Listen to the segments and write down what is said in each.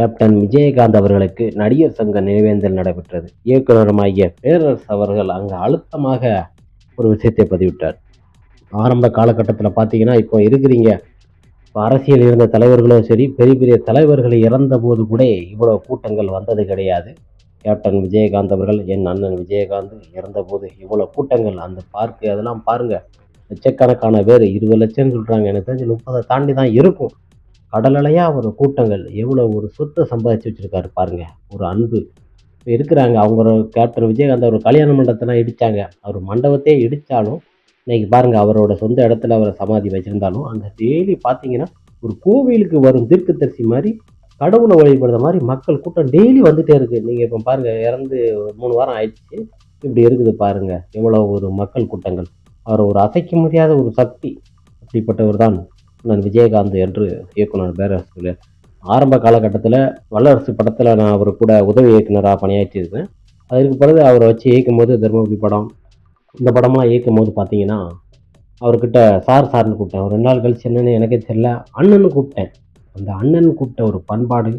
Captain Vijayakanth அவர்களுக்கு நடிகர் சங்க நினைவேந்தல் நடைபெற்றது. இயக்குநருமாகிய பேரரசு அவர்கள் அங்கு அழுத்தமாக ஒரு விஷயத்தை பதிவிட்டார். ஆரம்ப காலகட்டத்தில் பார்த்தீங்கன்னா இப்போ இருக்கிறீங்க. இப்போ அரசியல் இருந்த தலைவர்களும் சரி பெரிய பெரிய தலைவர்கள் இறந்த போது கூட இவ்வளோ கூட்டங்கள் வந்தது கிடையாது. கேப்டன் விஜயகாந்த் அவர்கள் என் அண்ணன் விஜயகாந்த் இறந்தபோது இவ்வளோ கூட்டங்கள் அந்த பார்க்கு அதெல்லாம் பாருங்கள் லட்சக்கணக்கான பேர் இருபது லட்சம்னு சொல்கிறாங்க எனக்கு தெரிஞ்சு முப்பதை தாண்டி தான் இருக்கும். கடலலையாக அவர் கூட்டங்கள். எவ்வளோ ஒரு சொத்தை சம்பாதிச்சு வச்சுருக்காரு பாருங்கள் ஒரு அன்பு. இப்போ இருக்கிறாங்க. அவங்க கேப்டன் விஜயகாந்த் அவர் கல்யாண மண்டபத்தெல்லாம் இடித்தாங்க அவர் மண்டபத்தையே இடித்தாலும் இன்றைக்கி பாருங்கள் அவரோட சொந்த இடத்துல அவரை சமாதி வச்சுருந்தாலும் அந்த டெய்லி பார்த்தீங்கன்னா ஒரு கோவிலுக்கு வரும் தீர்க்கதரிசி மாதிரி கடவுளை வழிபடுற மாதிரி மக்கள் கூட்டம் டெய்லி வந்துகிட்டே இருக்குது நீங்கள் இப்போ பாருங்கள் இறந்து ஒரு மூணு வாரம் ஆயிடுச்சு. இப்படி இருக்குது பாருங்கள் எவ்வளோ ஒரு மக்கள் கூட்டங்கள். அவர் ஒரு அசைக்க முடியாத ஒரு சக்தி அப்படிப்பட்டவர் தான் நான் விஜயகாந்த் என்று இயக்குனர் பேரரசு ஆரம்ப காலகட்டத்தில் வல்லரசு படத்தில் நான் அவர் கூட உதவி இயக்குனராக பணியாற்றியிருக்கேன் அதற்கு பிறகு அவரை வச்சு இயக்கும்போது தர்மபுரி படம் இந்த படம்லாம் இயக்கும் போது பார்த்தீங்கன்னா அவர்கிட்ட சார் சார்னு கூப்பிட்டேன். ஒரு ரெண்டு நாள் கழிச்சு என்னென்னு எனக்கே தெரியல. அண்ணன்னு கூப்பிட்டேன். அந்த அண்ணன் கூப்பிட்ட ஒரு பண்பாடு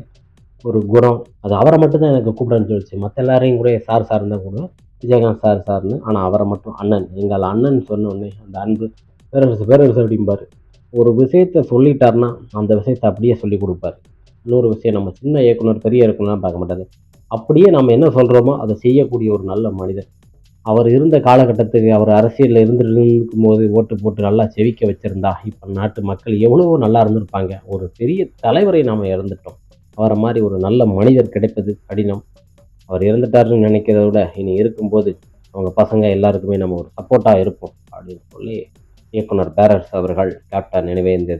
ஒரு குணம் அது அவரை மட்டும்தான் எனக்கு கூப்பிடன்னு சொல்லிச்சு. மற்ற எல்லாரையும் கூட சார் சார் தான் கூப்பிடுவேன். விஜயகாந்த் சார் சார்னு. ஆனால் அவரை மட்டும் அண்ணன். எங்கள் அண்ணன் சொன்ன உடனே அந்த அன்பு பேரரசு பேரரசு அப்படிம்பார். ஒரு விஷயத்த சொல்லிட்டாருன்னா அந்த விஷயத்தை அப்படியே சொல்லி கொடுப்பாரு. இன்னொரு விஷயம் நம்ம சின்ன இயக்குனர் பெரிய இயக்குனர்லாம் பார்க்க மாட்டாரு. அப்படியே நம்ம என்ன சொல்கிறோமோ அதை செய்யக்கூடிய ஒரு நல்ல மனிதர். அவர் இருந்த காலகட்டத்துக்கு அவர் அரசியலில் இருந்துருக்கும் போது ஓட்டு போட்டு நல்லா செவிக்க வச்சுருந்தா இப்போ நாட்டு மக்கள் எவ்வளவோ நல்லா இருந்திருப்பாங்க. ஒரு பெரிய தலைவரை நாம் இறந்துட்டோம். அவரை மாதிரி ஒரு நல்ல மனிதர் கிடைப்பது கடினம். அவர் இறந்துட்டாருன்னு நினைக்கிறத விட இனி இருக்கும்போது அவங்க பசங்க எல்லாருக்குமே நம்ம ஒரு சப்போர்ட்டாக இருப்போம் அப்படின்னு சொல்லி இயக்குனர் பேரரசு அவர்கள் கேப்டன்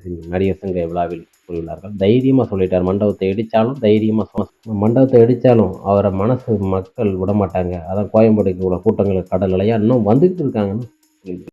சிங் நடிகர் சங்க விழாவில் கூறியுள்ளார்கள். தைரியமாக சொல்லிட்டார். மண்டபத்தை இடித்தாலும் தைரியமாக மண்டபத்தை இடித்தாலும் அவரை மனசு மக்கள் விட மாட்டாங்க அதான் கோயம்பேடுக்கு இவ்வளோ கூட்டங்களுக்கு கடல் அலையா இன்னும் வந்துக்கிட்டு இருக்காங்கன்னு